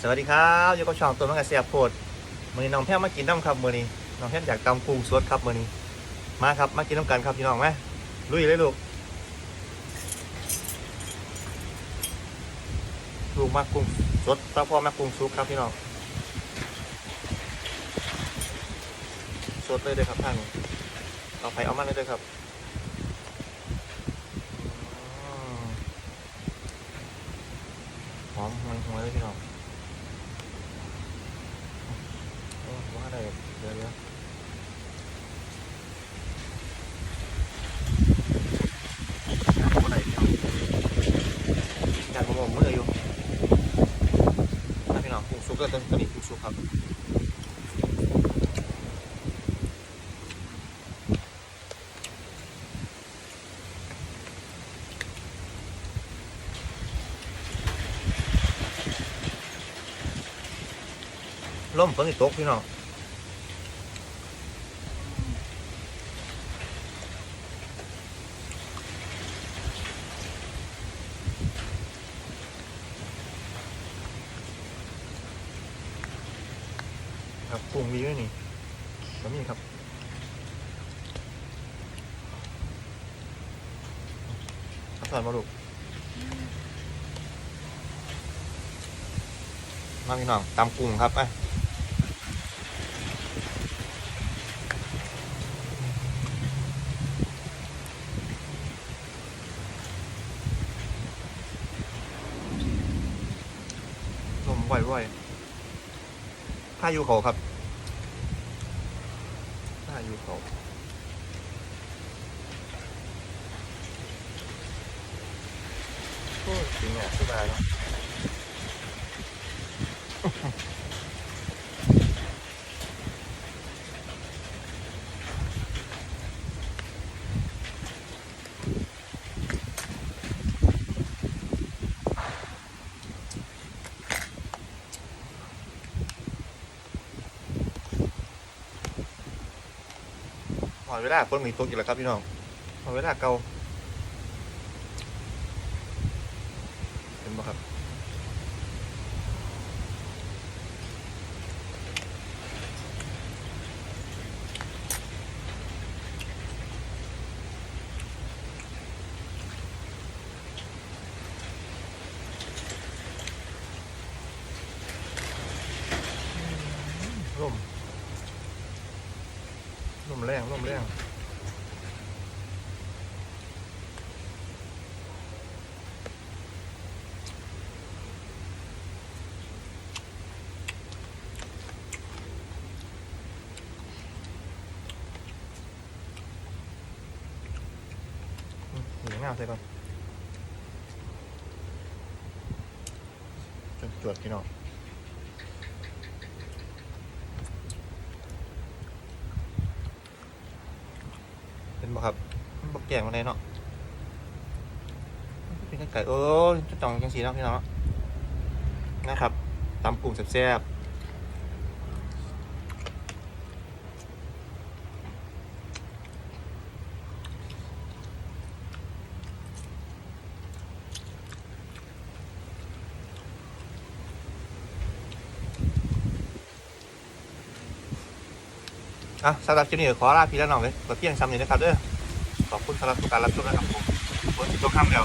สวัสดีครับอยู่กับช่องตัวมังกรเสียบโพดมือนี้น้องแพ้มากินน้ำครับมือนี้น้องแพ้อยากตำกุ้งสดครับมือนี้มาครับมากินน้ำกันครับพี่น้องไหมลุยเลยลูกลูกมากกุ้งสดตาพ่อมากกุ้งซุปครับพี่น้องสดเลยเลยครับท่านเอาไปเอามาเลยเลยครับอืมหอมหวยหวยเลยพี่น้อง โอ้ว่าอะไรเดี๋ยวเดี๋ยวว่าอะไรเนี่ยอยากมองมืออยู่ถ้าพี่น้องปรุงซุปก็ต้องตัวนี้ปรุงซุป ครับปรุงมีด้วยนี่แล้วมีครับอาสอนมาลูกมาพี่น้องตำกุ้งครับไปลมไหวๆ พายุเขาครับพายุเขาโอ้ยจริงเนี่ยสบายเนาะ อยเวลาคนมีตัวกี่แล้วครับพี่น้องหอยเวลาเก่าเห็นไหมครับลม มแรงลมแรงอืมหนียงามใส่ก่อนจนจวดพี่น้องเบ่ครับมันบ่แกงมาไรเนาะเป็นไก่เออจะจ่องจังสีเนาะพี่เนาะนะครับตำกุ้งแซ่บๆ อะสำหรับคลิปนี้ขอลาพี่และน้องเลยกับเพียงซ้ำนี้นะครับเด้อขอบคุณสำหรับการรับชมนะครับผมคนที่ตัวข้ามเดียว